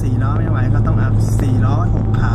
4ล้อไม่ไหวก็ต้องอัพ4ล้อ6ขา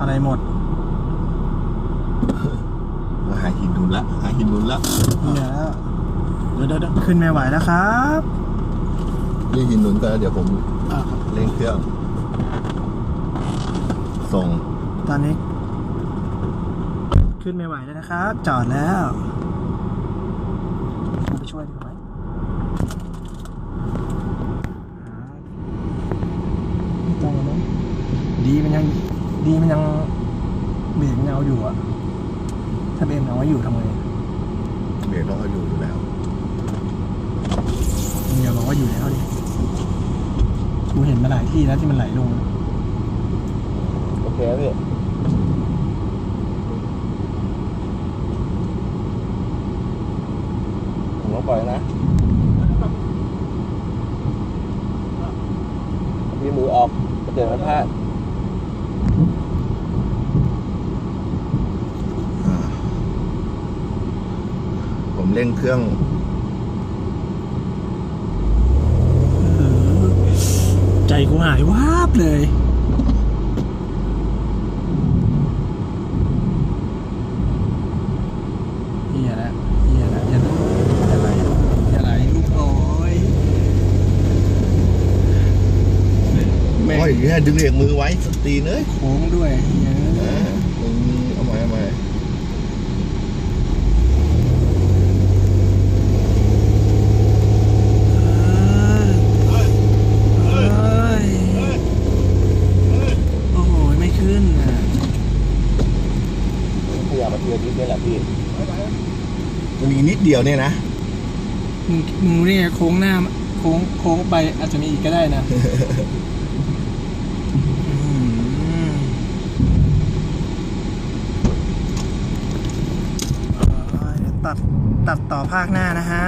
อะไรหมดหาหินหนุนละหาหินหนุนละเนี่ยแล้วเดี๋ยวเดี๋ยวเดี๋ยวขึ้นไม่ไหวแล้วครับนี่หินหนุนก็เดี๋ยวผมอ่าครับเร่งเครื่องส่ง ตอนนี้ ขึ้นไม่ไหวแล้วนะครับ จอดแล้วไปช่วยดีกว่าไหมไม่ต้องแล้วมั้งดีมันยัง ดีมันยังเบรกมันเอาอยู่อะถ้าเบรกมันเอาไว้อยู่ทำไงเบรกต้องเอาอยู่อยู่แล้วมึงอย่าบอกว่าอยู่แล้วดิกูเห็นมาหลายที่แล้วที่มันไหลลง โอเคพี่ผมต้องปล่อยนะมีมือออกเดี๋ยวมันพลาด เร่งเครื่องใจกูหายวาบเลยเฮียแล้วเฮียแล้วเฮียแล้วอะไรอะไรลูกน้อยแม่งโอ้ยแค่ดึงเบรกมือไว้สตีนเอ้ยโค้งด้วยเหี้ย อ่ามึงเอาใหม่เอาใหม่ เอ้ยโอ้โห ไม่ขึ้นอะ ขยับมา เทียนิดนี่แหละพี่มันอีกนิดเดียวเนี่ยนะมึงมึงรู้นี่ไงโค้งหน้า โค้งโค้งไปอาจจะมีอีกก็ได้นะอืมเอ่อเดี๋ยวตัดตัดต่อภาคหน้านะฮะ